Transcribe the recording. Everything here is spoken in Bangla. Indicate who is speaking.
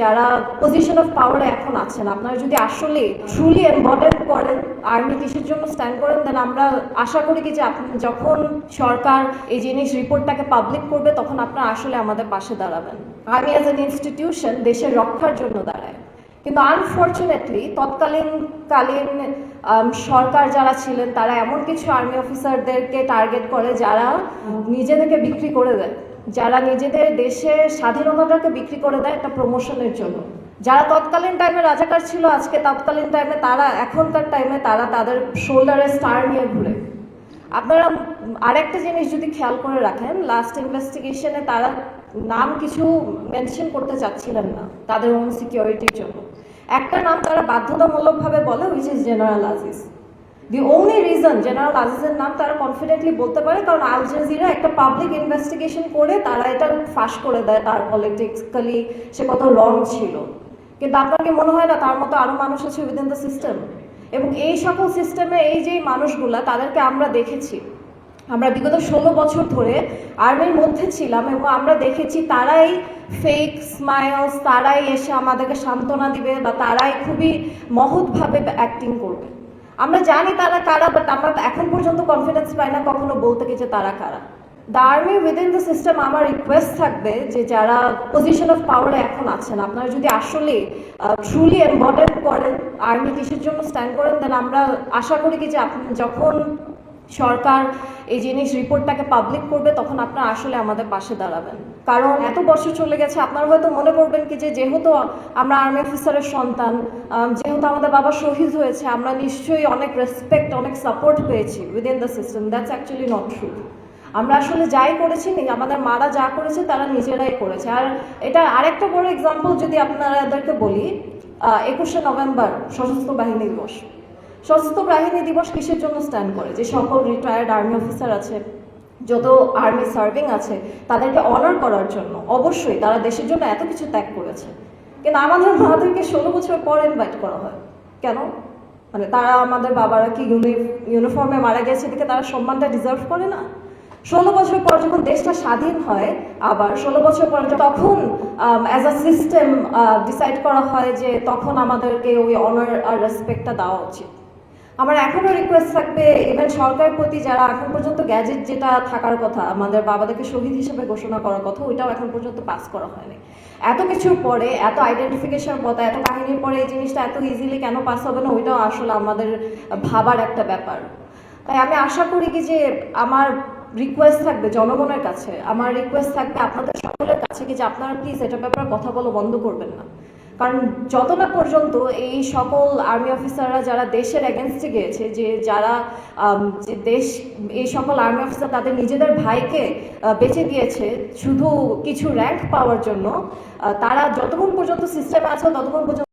Speaker 1: যারা পজিশন অফ পাওয়ারে এখন আছেন, আপনারা যদি আসলে ট্রুলি এম্বডেড করেন আর্মি কিসের জন্য স্ট্যান্ড করেন দেন আমরা আশা করি কি যে যখন সরকার এই জিনিস রিপোর্টটাকে পাবলিক করবে, তখন আপনারা আসলে আমাদের পাশে দাঁড়াবেন। আর্মি অ্যাজ এন ইনস্টিটিউশন দেশের রক্ষার জন্য দাঁড়ায়। কিন্তু আনফর্চুনেটলি তৎকালীন কালীন সরকার যারা ছিলেন, তারা এমন কিছু আর্মি অফিসারদেরকে টার্গেট করে, যারা নিজেদেরকে বিক্রি করে দেয়। যারা নিজেদের দেশের স্বাধীনতাটাকে বিক্রি করে দেয় একটা প্রমোশনের জন্য। যারা তৎকালীন টাইমে রাজাকার ছিল, আজকে তৎকালীন টাইমে তারা, এখনকার টাইমে তারা তাদের শোল্ডারে স্টার নিয়ে ঘুরে। আপনারা আরেকটা জিনিস যদি খেয়াল করে রাখেন লাস্ট ইনভেস্টিগেশনে তারা নাম কিছু মেনশন করতে চাচ্ছিলেন না, তাদের ওন সিকিউরিটির জন্য। একটা নাম তারা বাধ্যতামূলকভাবে বলে which is general Aziz the only reason general আজিজের নাম তারা কনফিডেন্টলি বলতে পারে, কারণ আল জাজিরা একটা পাবলিক ইনভেস্টিগেশন করে তারা এটা ফাঁস করে দেয় তার পলিটিক্যালি সে কত রং ছিল। কিন্তু আপনার কি মনে হয় না তার মতো আরও মানুষ আছে উইদিন দ্য সিস্টেম এবং এই সকল সিস্টেমে এই যে মানুষগুলা, তাদেরকে আমরা দেখেছি। আমরা বিগত ষোলো বছর ধরে আর্মির মধ্যে ছিলাম এবং আমরা দেখেছি তারাই ফেক স্মাইলস তারাই এসে আমাদেরকে সান্ত্বনা দিবে বা তারাই খুবই মহৎভাবে অ্যাক্টিং করবে। আমরা জানি তারা কারা বাট আমরা এখন পর্যন্ত কনফিডেন্স পাই না কখনো বলতে গেছে তারা কারা। The army within the system আমার রিকোয়েস্ট থাকবে যে যারা পজিশন অফ পাওয়ারে এখন আছেন, আপনারা যদি আসলে ট্রুলি এম্বর্টেন্ট করেন আর্মি কিসের জন্য স্ট্যান্ড করেন দেন আমরা আশা করি কি যে আপনি যখন সরকার এই জিনিস রিপোর্টটাকে পাবলিক করবে তখন আপনারা আসলে আমাদের পাশে দাঁড়াবেন। কারণ এত বছর চলে গেছে আপনারা হয়তো মনে করবেন কি যে যেহেতু আমরা আর্মি অফিসারের সন্তান যেহেতু আমাদের বাবা শহীদ হয়েছে আমরা নিশ্চয়ই অনেক রেসপেক্ট অনেক সাপোর্ট পেয়েছি within the system that's actually not true আমরা আসলে যাই করেছি নি, আমাদের মারা যা করেছে তারা নিজেরাই করেছে। আর এটা আরেকটা বড় এক্সাম্পল যদি আপনাদেরকে বলি একুশে নভেম্বর সশস্ত্র বাহিনী দিবস। সশস্ত্র বাহিনী দিবস কিসের জন্য স্ট্যান্ড করে? যে সকল রিটায়ার্ড আর্মি অফিসার আছে, যত আর্মি সার্ভিং আছে, তাদেরকে অনার করার জন্য। অবশ্যই তারা দেশের জন্য এত কিছু ত্যাগ করেছে। কিন্তু আমাদের মাদেরকে ষোলো বছর পর ইনভাইট করা হয়। কেন? মানে তারা আমাদের বাবারা কি ইউনিফর্মে মারা গেছে এদিকে তারা সম্মানটা ডিজার্ভ করে না? ষোলো বছর পর যখন দেশটা স্বাধীন হয়, আবার ষোলো বছর পর তখন অ্যাজ আ সিস্টেম ডিসাইড করা হয় যে তখন আমাদেরকে ওই অনার আর রেসপেক্টটা দেওয়া উচিত। আমার এখনও রিকোয়েস্ট থাকবে ইভেন সরকারের প্রতি যারা এখন পর্যন্ত গ্যাজেট যেটা থাকার কথা, আমাদের বাবাদেরকে শহীদ হিসেবে ঘোষণা করার কথা, ওইটাও এখন পর্যন্ত পাস করা হয়নি। এত কিছুর পরে, এত আইডেন্টিফিকেশন পথে, এত কাহিনীর পরে এই জিনিসটা এত ইজিলি কেন পাস হবে না, ওইটাও আসলে আমাদের ভাবার একটা ব্যাপার। তাই আমি আশা করি কি যে আমার রিকোয়েস্ট থাকবে জনগণের কাছে, আমার রিকোয়েস্ট থাকবে আপনাদের সকলের কাছে কি যে আপনারা প্লিজ এটা ব্যাপারে কথা বলা বন্ধ করবেন না। কারণ যত না পর্যন্ত এই সকল আর্মি অফিসাররা যারা দেশের অ্যাগেনস্টে গিয়েছে, যে যারা যে দেশ, এই সকল আর্মি অফিসার তাদের নিজেদের ভাইকে বেঁচে দিয়েছে শুধু কিছু র্যাঙ্ক পাওয়ার জন্য তারা যতক্ষণ পর্যন্ত সিস্টেমে আছে, ততক্ষণ পর্যন্ত